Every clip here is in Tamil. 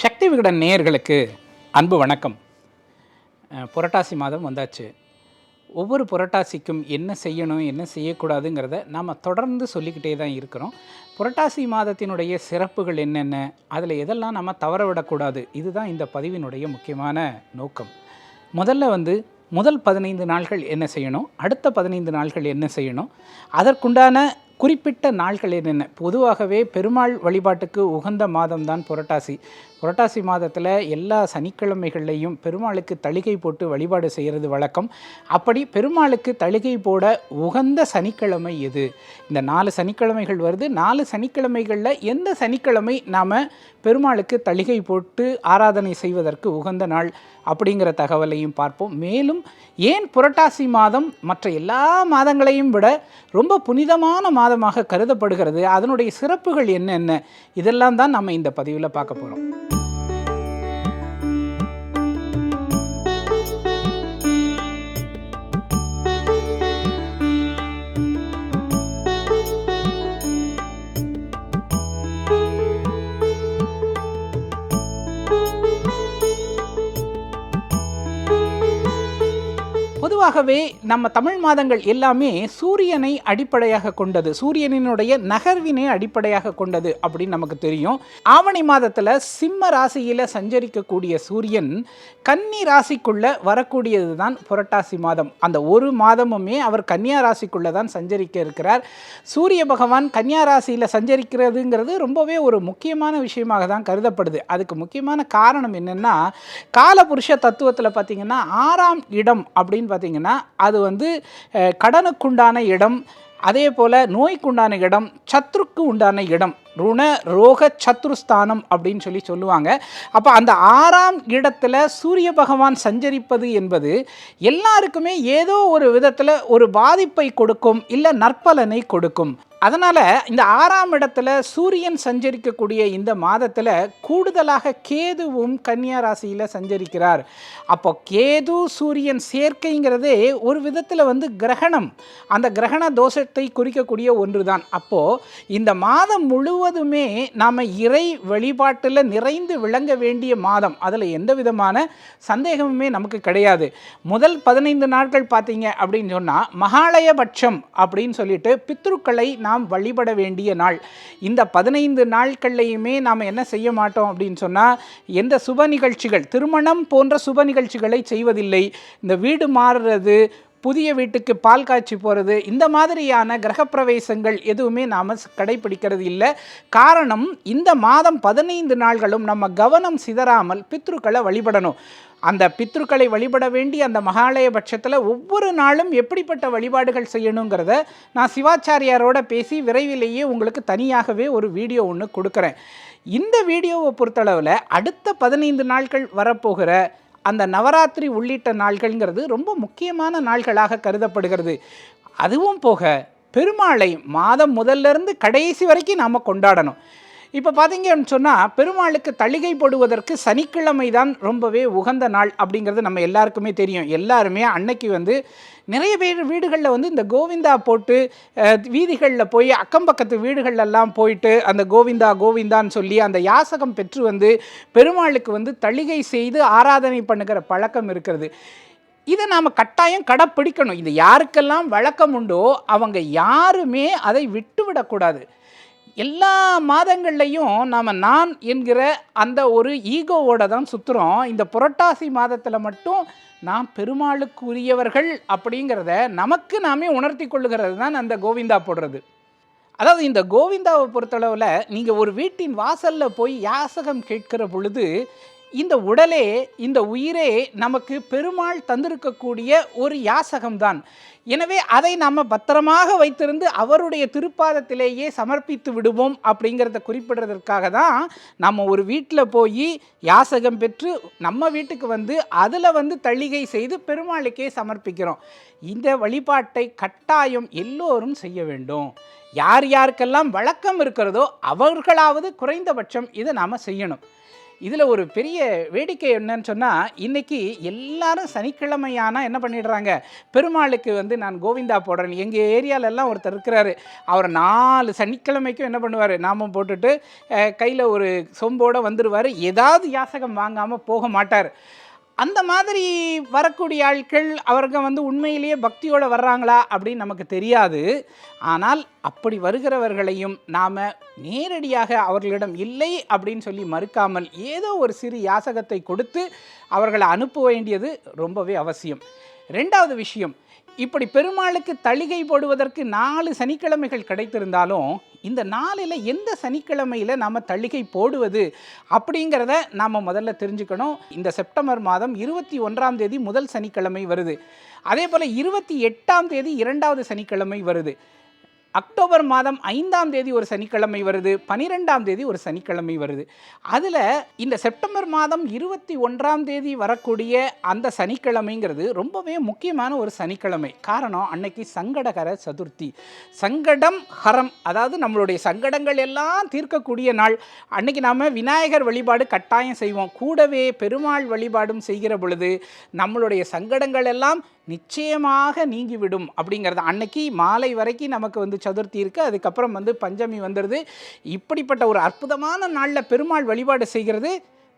சக்தி விகடன் நேயர்களுக்கு அன்பு வணக்கம். புரட்டாசி மாதம் வந்தாச்சு. ஒவ்வொரு புரட்டாசிக்கும் என்ன செய்யணும் என்ன செய்யக்கூடாதுங்கிறத நாம் தொடர்ந்து சொல்லிக்கிட்டே தான் இருக்கிறோம். புரட்டாசி மாதத்தினுடைய சிறப்புகள் என்னென்ன அதில் எதெல்லாம் நம்ம தவற விடக்கூடாது இதுதான் இந்த பதிவினுடைய முக்கியமான நோக்கம். முதல்ல வந்து முதல் பதினைந்து நாள்கள் என்ன செய்யணும் அடுத்த பதினைந்து நாள்கள் என்ன செய்யணும் அதற்குண்டான குறிப்பிட்ட நாள்கள் என்னென்ன? பொதுவாகவே பெருமாள் வழிபாட்டுக்கு உகந்த மாதம்தான் புரட்டாசி. புரட்டாசி மாதத்தில் எல்லா சனிக்கிழமைகள்லையும் பெருமாளுக்கு தளிகை போட்டு வழிபாடு செய்கிறது வழக்கம். அப்படி பெருமாளுக்கு தளிகை போட உகந்த சனிக்கிழமை எது? இந்த நாலு சனிக்கிழமைகள் வருது. நாலு சனிக்கிழமைகளில் எந்த சனிக்கிழமை நாம் பெருமாளுக்கு தளிகை போட்டு ஆராதனை செய்வதற்கு உகந்த நாள் அப்படிங்கிற தகவலையும் பார்ப்போம். மேலும் ஏன் புரட்டாசி மாதம் மற்ற எல்லா மாதங்களையும் விட ரொம்ப புனிதமான மாதமாக கருதப்படுகிறது? அதனுடைய சிறப்புகள் என்னென்ன? இதெல்லாம் தான் நம்ம இந்த பதிவில் பார்க்க போகிறோம் பொதுவாகவே நம்ம தமிழ் மாதங்கள் எல்லாமே சூரியனை அடிப்படையாக கொண்டது. சூரியனினுடைய நகர்வினை அடிப்படையாக கொண்டது அப்படின்னு நமக்கு தெரியும். ஆவணி மாதத்தில் சிம்ம ராசியில் சஞ்சரிக்கக்கூடிய சூரியன் கன்னி ராசிக்குள்ளே வரக்கூடியது தான் புரட்டாசி மாதம். அந்த ஒரு மாதமுமே அவர் கன்னியா ராசிக்குள்ளே தான் சஞ்சரிக்க இருக்கிறார். சூரிய பகவான் கன்னியா ராசியில் சஞ்சரிக்கிறதுங்கிறது ரொம்பவே ஒரு முக்கியமான விஷயமாக தான் கருதப்படுது. அதுக்கு முக்கியமான காரணம் என்னென்னா காலபுருஷ தத்துவத்தில் பார்த்திங்கன்னா ஆறாம் இடம் அப்படின்னு பார்த்தீங்கன்னா அது வந்து கடனுக்குண்டான இடம் அதே போல் நோய்க்குண்டான இடம் சத்ருக்கு உண்டான இடம் ருண ரோக சத்ருஸ்தானம் அப்படின்னு சொல்லி சொல்லுவாங்க. அப்போ அந்த ஆறாம் இடத்துல சூரிய பகவான் சஞ்சரிப்பது என்பது எல்லாருக்குமே ஏதோ ஒரு விதத்தில் ஒரு பாதிப்பை கொடுக்கும் இல்லை நற்பலனை கொடுக்கும். அதனால் இந்த ஆறாம் இடத்துல சூரியன் சஞ்சரிக்கக்கூடிய இந்த மாதத்தில் கூடுதலாக கேதுவும் கன்னியா ராசியில் சஞ்சரிக்கிறார். அப்போ கேது சூரியன் சேர்க்கைங்கிறதே ஒரு விதத்தில் வந்து கிரகணம். அந்த கிரகண தோஷத்தை குறிக்கக்கூடிய ஒன்று தான் அப்போது இந்த மாதம் முழுவதுமே நாம் இறை வழிபாட்டில் நிறைந்து விளங்க வேண்டிய மாதம். அதில் எந்த விதமான சந்தேகமுமே நமக்கு கிடையாது. முதல் பதினைந்து நாட்கள் பார்த்தீங்க அப்படின்னு சொன்னால் மகாலயபட்சம் அப்படின்னு சொல்லிட்டு பித்ருக்களை நாம் வழிபட வேண்டிய நாள். இந்த பதினைந்து நாட்கள்லையுமே நாம் என்ன செய்ய மாட்டோம் அப்படின்னு சொன்னால் எந்த சுப நிகழ்ச்சிகள் திருமணம் போன்ற சுப நிகழ்ச்சிகளை செய்வதில்லை. இந்த வீடு மாறுறது புதிய வீட்டுக்கு பால் காய்ச்சி போகிறது இந்த மாதிரியான கிரகப்பிரவேசங்கள் எதுவுமே நாம் கடைபிடிக்கிறது இல்லை. காரணம் இந்த மாதம் பதினைந்து நாள்களும் நம்ம கவனம் சிதறாமல் பித்ருக்களை வழிபடணும். அந்த பித்ருக்களை வழிபட வேண்டிய அந்த மகாலய பட்சத்தில் ஒவ்வொரு நாளும் எப்படிப்பட்ட வழிபாடுகள் செய்யணுங்கிறத நான் சிவாச்சாரியாரோட பேசி விரைவிலேயே உங்களுக்கு தனியாகவே ஒரு வீடியோ ஒன்று கொடுக்குறேன். இந்த வீடியோவை பொறுத்தளவில் அடுத்த பதினைந்து நாட்கள் வரப்போகிற அந்த நவராத்திரி உள்ளிட்ட நாள்கள்ங்கிறது ரொம்ப முக்கியமான நாள்களாக கருதப்படுகிறது. அதுவும் போக பெருமாளை மாதம் முதல்ல இருந்து கடைசி வரைக்கும் நாம் கொண்டாடணும். இப்போ பார்த்தீங்கன்னு சொன்னால் பெருமாளுக்கு தளிகை போடுவதற்கு சனிக்கிழமை தான் ரொம்பவே உகந்த நாள் அப்படிங்கிறது நம்ம எல்லாருக்குமே தெரியும். எல்லாருமே அன்னைக்கு வந்து நிறைய பேர் வீடுகளில் வந்து இந்த கோவிந்தா போட்டு வீதிகளில் போய் அக்கம் பக்கத்து வீடுகளெல்லாம் போயிட்டு அந்த கோவிந்தா கோவிந்தான்னு சொல்லி அந்த யாசகம் பெற்று வந்து பெருமாளுக்கு வந்து தளிகை செய்து ஆராதனை பண்ணுகிற பழக்கம் இருக்கிறது. இதை நாம் கட்டாயம் கடைப்பிடிக்கணும். இது யாருக்கெல்லாம் வழக்கம் உண்டோ அவங்க யாருமே அதை விட்டுவிடக்கூடாது. எல்லா மாதங்கள்லையும் நாம் நான் என்கிற அந்த ஒரு ஈகோவோட தான் சுற்றுறோம் இந்த புரட்டாசி மாதத்தில் மட்டும் நாம் பெருமாளுக்கு உரியவர்கள் அப்படிங்கிறத நமக்கு நாமே உணர்த்தி கொள்ளுகிறது தான் அந்த கோவிந்தா போடுறது. அதாவது இந்த கோவிந்தாவை பொறுத்தளவில் நீங்கள் ஒரு வீட்டின் வாசலில் போய் யாசகம் கேட்கிற பொழுது இந்த உடலே இந்த உயிரே நமக்கு பெருமாள் தந்திருக்கக்கூடிய ஒரு யாசகம்தான். எனவே அதை நம்ம பத்திரமாக வைத்திருந்து அவருடைய திருப்பாதத்திலேயே சமர்ப்பித்து விடுவோம் அப்படிங்கிறத குறிப்பிடுறதற்காக தான் நம்ம ஒரு வீட்டில் போய் யாசகம் பெற்று நம்ம வீட்டுக்கு வந்து அதில் வந்து தள்ளிகை செய்து பெருமாளுக்கே சமர்ப்பிக்கிறோம். இந்த வழிபாட்டை கட்டாயம் எல்லோரும் செய்ய வேண்டும். யார் யாருக்கெல்லாம் வழக்கம் இருக்கிறதோ அவர்களாவது குறைந்தபட்சம் இதை நாம் செய்யணும். இதில் ஒரு பெரிய வேடிக்கை என்னன்னு சொன்னால் இன்றைக்கி எல்லாரும் சனிக்கிழமையானால் என்ன பண்ணிடுறாங்க? பெருமாளுக்கு வந்து நான் கோவிந்தா போடுறேன். எங்கள் ஏரியாலெல்லாம் ஒருத்தர் இருக்கிறாரு. அவர் நாலு சனிக்கிழமைக்கும் என்ன பண்ணுவார்? நாமம் போட்டுட்டு கையில் ஒரு சொம்போடு வந்துடுவார் ஏதாவது யாசகம் வாங்காமல் போக மாட்டார். அந்த மாதிரி வரக்கூடிய ஆட்கள் அவர்கள் வந்து உண்மையிலேயே பக்தியோடு வர்றாங்களா அப்படின்னு நமக்கு தெரியாது. ஆனால் அப்படி வருகிறவர்களையும் நாம் நேரடியாக அவர்களிடம் இல்லை அப்படின்னு சொல்லி மறுக்காமல் ஏதோ ஒரு சிறு யாசகத்தை கொடுத்து அவர்களை அனுப்ப வேண்டியது ரொம்பவே அவசியம். ரெண்டாவது விஷயம் இப்படி பெருமாளுக்கு தளிகை போடுவதற்கு நாலு சனிக்கிழமைகள் கிடைத்திருந்தாலும் இந்த நாளில் எந்த சனிக்கிழமையில் நாம் தள்ளிகை போடுவது அப்படிங்கிறத நாம் முதல்ல தெரிஞ்சுக்கணும். இந்த செப்டம்பர் மாதம் இருபத்தி ஒன்றாம் தேதி முதல் சனிக்கிழமை வருது. அதே போல் இருபத்தி எட்டாம் தேதி இரண்டாவது சனிக்கிழமை வருது. அக்டோபர் மாதம் ஐந்தாம் தேதி ஒரு சனிக்கிழமை வருது பனிரெண்டாம் தேதி ஒரு சனிக்கிழமை வருது. அதில் இந்த செப்டம்பர் மாதம் இருபத்தி ஒன்றாம் தேதி வரக்கூடிய அந்த சனிக்கிழமைங்கிறது ரொம்பவே முக்கியமான ஒரு சனிக்கிழமை. காரணம் அன்னைக்கு சங்கடகர சதுர்த்தி. சங்கடம் ஹரம் அதாவது நம்மளுடைய சங்கடங்கள் எல்லாம் தீர்க்கக்கூடிய நாள். அன்னைக்கு நாம் விநாயகர் வழிபாடு கட்டாயம் செய்வோம். கூடவே பெருமாள் வழிபாடும் செய்கிற பொழுது நம்மளுடைய சங்கடங்கள் எல்லாம் நிச்சயமாக நீங்கிவிடும் அப்படிங்கிறது அன்னைக்கு மாலை வரைக்கும் நமக்கு வந்து சதுர்த்தி இருக்குது அதுக்கப்புறம் வந்து பஞ்சமி வந்துடுது இப்படிப்பட்ட ஒரு அற்புதமான நாளில் பெருமாள் வழிபாடு செய்கிறது.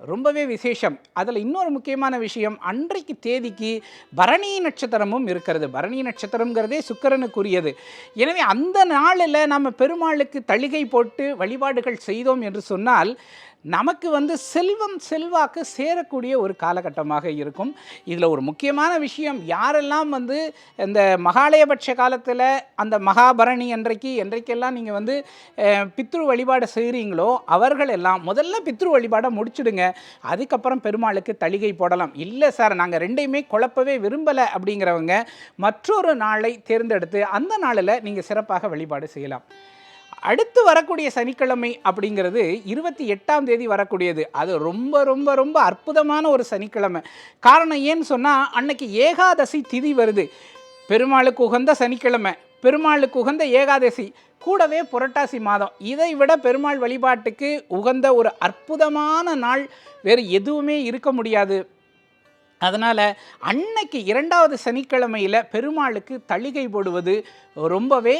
ரொம்பவே விசேஷம். அதில் இன்னொரு முக்கியமான விஷயம் அன்றைக்கு தேதிக்கு பரணி நட்சத்திரமும் இருக்கிறது. பரணி நட்சத்திரங்கிறதே சுக்கரனுக்குரியது. எனவே அந்த நாளில் நம்ம பெருமாளுக்கு தளிகை போட்டு வழிபாடுகள் செய்தோம் என்று சொன்னால் நமக்கு வந்து செல்வம் செல்வாக்கு சேரக்கூடிய ஒரு காலகட்டமாக இருக்கும். இதில் ஒரு முக்கியமான விஷயம் யாரெல்லாம் வந்து இந்த மகாலயபட்ச காலத்தில் அந்த மகாபரணி அன்றைக்கு என்றைக்கெல்லாம் நீங்கள் வந்து பித்ரு வழிபாடு செய்கிறீங்களோ அவர்கள் எல்லாம் முதல்ல பித்ரு வழிபாடை முடிச்சுடுங்க. அதுக்கப்புறம் பெருமாளுக்கு தளிகை போடலாம். இல்லை சார் நாங்கள் ரெண்டையுமே குழப்பவே விரும்பலை அப்படிங்கிறவங்க மற்றொரு நாளை தேர்ந்தெடுத்து அந்த நாளில் நீங்கள் சிறப்பாக வழிபாடு செய்யலாம். அடுத்து வரக்கூடிய சனிக்கிழமை அப்படிங்கிறது இருபத்தி எட்டாம் தேதி வரக்கூடியது. அது ரொம்ப ரொம்ப ரொம்ப அற்புதமான ஒரு சனிக்கிழமை. காரணம் ஏன்னு சொன்னால் அன்னைக்கு ஏகாதசி திதி வருது. பெருமாளுக்கு உகந்த சனிக்கிழமை. பெருமாளுக்கு உகந்த ஏகாதசி கூடவே புரட்டாசி மாதம். இதை விட பெருமாள் வழிபாட்டுக்கு உகந்த ஒரு அற்புதமான நாள் வேறு எதுவுமே இருக்க முடியாது. அதனால் அன்னைக்கு இரண்டாவது சனிக்கிழமையில் பெருமாளுக்கு தளிகை போடுவது ரொம்பவே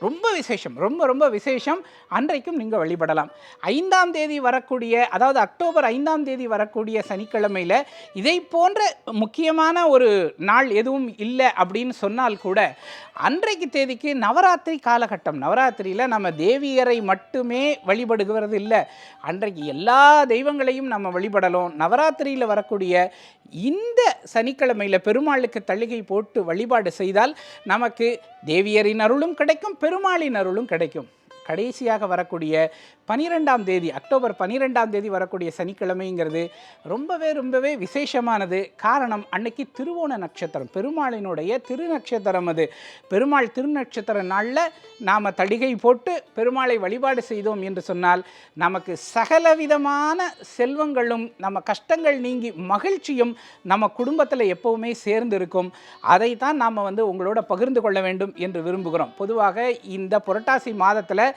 ரொம்ப விசேஷம் ரொம்ப ரொம்ப விசேஷம். அன்றைக்கும் நீங்கள் வழிபடலாம். ஐந்தாம் தேதி வரக்கூடிய அதாவது அக்டோபர் ஐந்தாம் தேதி வரக்கூடிய சனிக்கிழமையில் இதை போன்ற முக்கியமான ஒரு நாள் எதுவும் இல்லை அப்படின்னு சொன்னால் கூட அன்றைக்கு தேதிக்கு நவராத்திரி காலகட்டம். நவராத்திரியில் நம்ம தேவியரை மட்டுமே வழிபடுகிறது இல்லை. அன்றைக்கு எல்லா தெய்வங்களையும் நம்ம வழிபடலாம். நவராத்திரியில் வரக்கூடிய இந்த சனிக்கிழமையில் பெருமாளுக்கு தள்ளிகை போட்டு வழிபாடு செய்தால் நமக்கு தேவியரின் அருளும் கிடைக்கும் பெருமாளின் அருளும் கிடைக்கும். கடைசியாக வரக்கூடிய பனிரெண்டாம் தேதி அக்டோபர் பனிரெண்டாம் தேதி வரக்கூடிய சனிக்கிழமைங்கிறது ரொம்பவே ரொம்பவே விசேஷமானது. காரணம் அன்னைக்கு திருவோண நட்சத்திரம் பெருமாளினுடைய திருநட்சத்திரம் அது. பெருமாள் திருநட்சத்திர நாளில் நாம் தடிகை போட்டு பெருமாளை வழிபாடு செய்தோம் என்று சொன்னால் நமக்கு சகலவிதமான செல்வங்களும் நம்ம கஷ்டங்கள் நீங்கி மகிழ்ச்சியும் நம்ம குடும்பத்தில் எப்போவுமே சேர்ந்து இருக்கும் அதை தான் நாம் வந்து உங்களோட பகிர்ந்து கொள்ள வேண்டும் என்று விரும்புகிறோம். பொதுவாக இந்த புரட்டாசி மாதத்தில்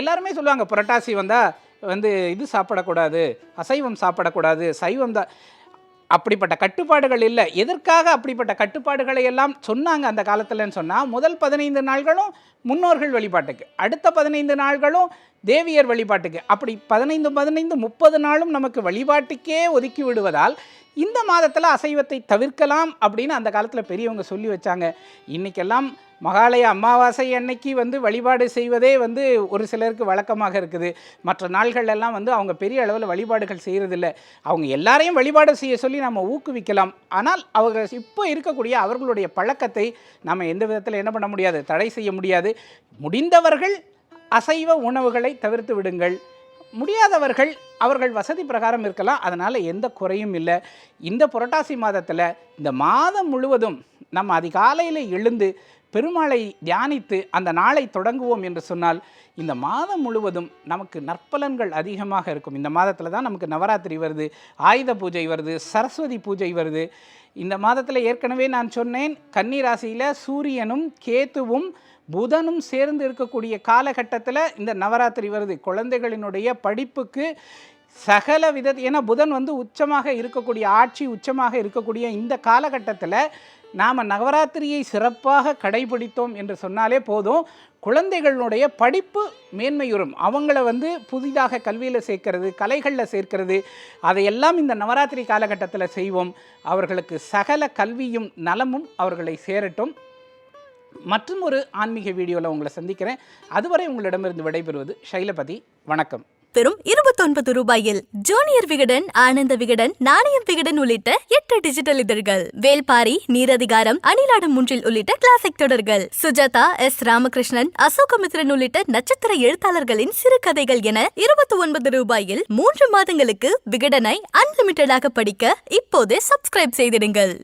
எல்லாருமே சொல்லுவாங்க புரட்டாசி வந்தால் வந்து இது சாப்பிடக்கூடாது அசைவம் சாப்பிடக்கூடாது சைவம் தான் அப்படிப்பட்ட கட்டுப்பாடுகள் இல்லை. எதற்காக அப்படிப்பட்ட கட்டுப்பாடுகளை எல்லாம் சொன்னாங்க அந்த காலத்தில்னு சொன்னால் முதல் பதினைந்து நாள்களும் முன்னோர்கள் வழிபாட்டுக்கு. அடுத்த பதினைந்து நாள்களும் தேவியர் வழிபாட்டுக்கு. அப்படி பதினைந்து பதினைந்து முப்பது நாளும் நமக்கு வழிபாட்டுக்கே ஒதுக்கி விடுவதால் இந்த மாதத்தில் அசைவத்தை தவிர்க்கலாம் அப்படின்னு அந்த காலத்தில் பெரியவங்க சொல்லி வச்சாங்க. இன்றைக்கெல்லாம் மகாலய அமாவாசை அன்னைக்கு வந்து வழிபாடு செய்வதே வந்து ஒரு சிலருக்கு வழக்கமாக இருக்குது. மற்ற நாள்களெல்லாம் வந்து அவங்க பெரிய அளவில் வழிபாடுகள் செய்கிறதில்ல அவங்க எல்லாரையும் வழிபாடு செய்ய சொல்லி நம்ம ஊக்குவிக்கலாம். ஆனால் அவங்க இப்போ இருக்கக்கூடிய அவர்களுடைய பழக்கத்தை நம்ம எந்த விதத்தில் என்ன பண்ண முடியாது? தடை செய்ய முடியாது. முடிந்தவர்கள் அசைவ உணவுகளை தவிர்த்து விடுங்கள். முடியாதவர்கள் அவர்கள் வசதி பிரகாரம் இருக்கலாம். அதனால் எந்த குறையும் இல்லை. இந்த புரட்டாசி மாதத்தில் இந்த மாதம் முழுவதும் நம்ம அதிகாலையில் எழுந்து பெருமாளை தியானித்து அந்த நாளை தொடங்குவோம் என்று சொன்னால் இந்த மாதம் முழுவதும் நமக்கு நற்பலன்கள் அதிகமாக இருக்கும். இந்த மாதத்தில் தான் நமக்கு நவராத்திரி வருது ஆயுத பூஜை வருது சரஸ்வதி பூஜை வருது. இந்த மாதத்தில் ஏற்கனவே நான் சொன்னேன் கன்னிராசியில் சூரியனும் கேத்துவும் புதனும் சேர்ந்து இருக்கக்கூடிய காலகட்டத்தில் இந்த நவராத்திரி வருது. குழந்தைகளினுடைய படிப்புக்கு சகல வித ஏன்னா புதன் வந்து உச்சமாக இருக்கக்கூடிய ஆட்சி உச்சமாக இருக்கக்கூடிய இந்த காலகட்டத்தில் நாம் நவராத்திரியை சிறப்பாக கடைபிடித்தோம் என்று சொன்னாலே போதும். குழந்தைகளுடைய படிப்பு மேன்மையுறும். அவங்கள வந்து புதிதாக கல்வியில் சேர்க்கிறது கலைகளில் சேர்க்கிறது அதையெல்லாம் இந்த நவராத்திரி காலகட்டத்தில் செய்வோம். அவர்களுக்கு சகல கல்வியும் நலமும் அவர்களை சேரட்டும். மற்றும் ஒரு ஆன்மீக வீடியோவில் உங்களை சந்திக்கிறேன். அதுவரை உங்களிடமிருந்து விடைபெறுவது ஷைலபதி. வணக்கம். பெறும் இருபத்தொன்பது ரூபாயில் ஜூனியர் விகடன் ஆனந்த விகடன் நாணயம் விகடன் உள்ளிட்ட எட்டு டிஜிட்டல் இதழ்கள். வேல்பாரி நீரதிகாரம் அணிலாடும் முன்றில் உள்ளிட்ட கிளாசிக் தொடர்கள். சுஜாதா எஸ். ராமகிருஷ்ணன் அசோகமித்ரன் உள்ளிட்ட நட்சத்திர எழுத்தாளர்களின் சிறுகதைகள் என இருபத்தி ஒன்பது ரூபாயில் மூன்று மாதங்களுக்கு விகடனை அன்லிமிட்டடாக படிக்க இப்போதே சப்ஸ்கிரைப் செய்திடுங்கள்.